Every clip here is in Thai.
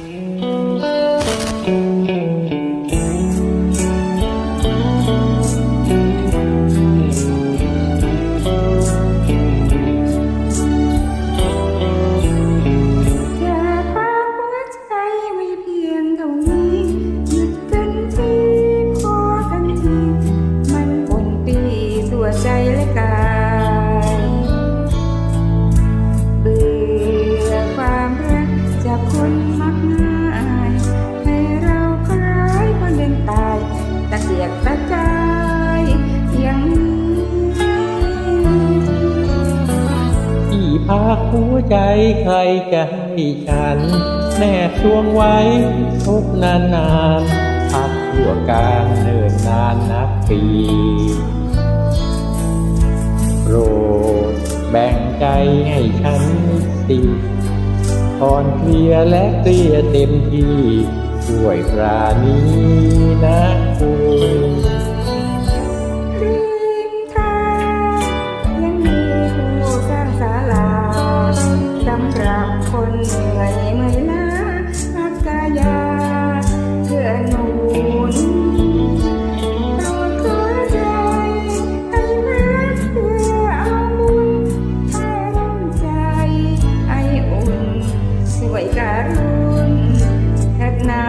อ ที่พักหัวใจใครจะให้ฉัน แนบช่วงไว้ทุกนานนานพักทั่วกางเนินนานนับปีโปรดแบ่งใจให้ฉันสิอ่อนเพลียและเกลียเต็มที่ช่วยปราณีนะคุณ คนเหนื่อยเมื่อยล้าพักกายาเพื่อนุนโปรดขอใจให้รักเพื่อเอาบุญให้ร่มใจไออุ่นช่วยการุณเถิดนา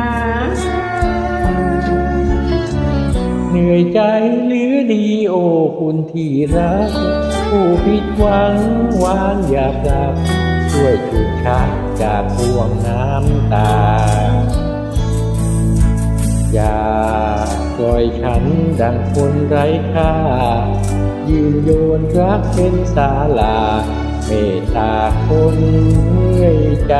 เหนื่อยใจหรือดีโอคุณที่รัก ผู้ผิดหวังหวานอยากรักช่วยฉุดชักจากพวงน้ำตา อย่าปล่อยฉันดังคนไร้ค่า ยืนโยนรักเป็นศาลา เมตตาคนเมื่อยใจ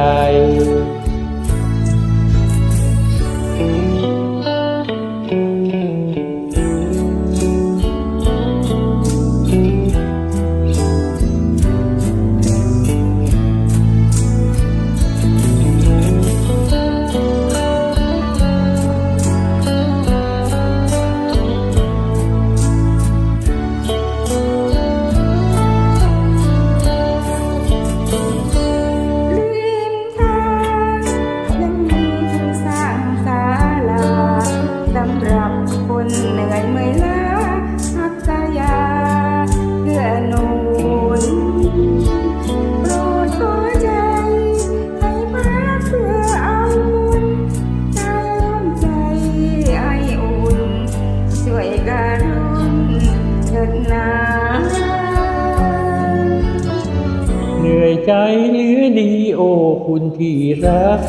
ใจหรือดีโอคุณที่รัก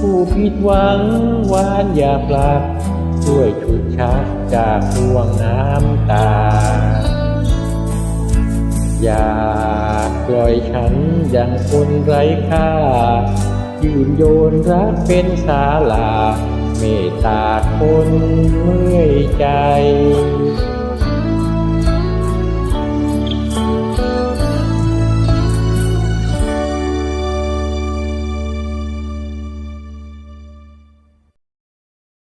ผู้ผิดหวังหวานอยากหลับช่วยฉุดชักจากดวงน้ำตา อย่าปล่อยฉันอย่างคนไร้ค่า ยืนโยนรักเป็นศาลา เมตตาคนเมื่อยใจ